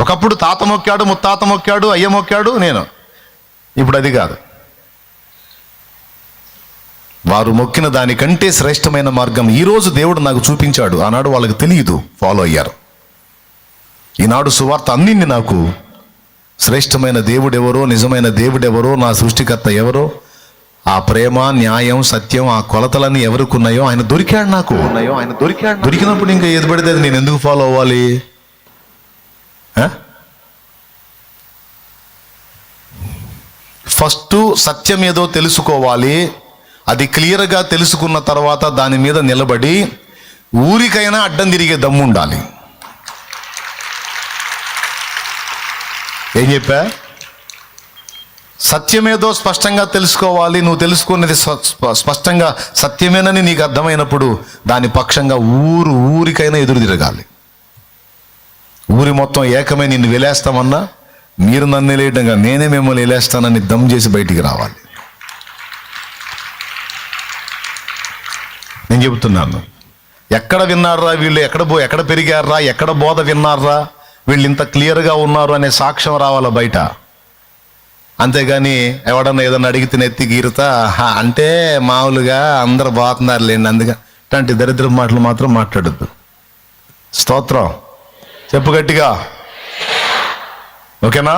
ఒకప్పుడు తాత మొక్కాడు ముత్తాత మొక్కాడు అయ్య మొక్కాడు నేను. ఇప్పుడు అది కాదు. వారు మొక్కిన దానికంటే శ్రేష్టమైన మార్గం ఈరోజు దేవుడు నాకు చూపించాడు. ఆనాడు వాళ్ళకి తెలియదు. ఫాలో అయ్యారు. ఈనాడు సువార్త అందింది నాకు. శ్రేష్టమైన దేవుడెవరో నిజమైన దేవుడెవరో నా సృష్టికర్త ఎవరో ఆ ప్రేమ న్యాయం సత్యం ఆ కొలతలన్నీ ఎవరికున్నాయో ఆయన దొరికాడు నాకు. ఉన్నాయో ఆయన దొరికాడు. దొరికినప్పుడు ఇంకా ఏది పడితే అది నేను ఎందుకు ఫాలో అవ్వాలి? ఫస్ట్ సత్యం ఏదో తెలుసుకోవాలి. అది క్లియర్గా తెలుసుకున్న తర్వాత దాని మీద నిలబడి ఊరికైనా అడ్డం తిరిగే దమ్ము ఉండాలి. ఏం చెప్పా? సత్యమేదో స్పష్టంగా తెలుసుకోవాలి. నువ్వు తెలుసుకున్నది స్పష్టంగా సత్యమేనని నీకు అర్థమైనప్పుడు దాని పక్షంగా ఊరు ఊరికైనా ఎదురు తిరగాలి. మొత్తం ఏకమై నిన్ను వెలేస్తామన్నా మీరు నన్ను వెళ్ళేయటంగా నేనే మిమ్మల్ని వెళ్ళేస్తానని దమ్ చేసి బయటికి రావాలి. నేను చెబుతున్నాను ఎక్కడ విన్నారా వీళ్ళు? ఎక్కడ పో ఎక్కడ పెరిగారా? ఎక్కడ బోధ విన్నారా? వీళ్ళు ఇంత క్లియర్గా ఉన్నారు అనే సాక్ష్యం రావాలా బయట? అంతేగాని ఎవడన్నా ఏదన్నా అడిగితే నెత్తి గీరుతా "హా, అంటే మామూలుగా అందరు బాగుతున్నారు లేండి అందుకే ఇట్లాంటి దరిద్ర మాటలు మాత్రం మాట్లాడద్దు. స్తోత్రం. చెప్పు గట్టిగా. ఓకేనా?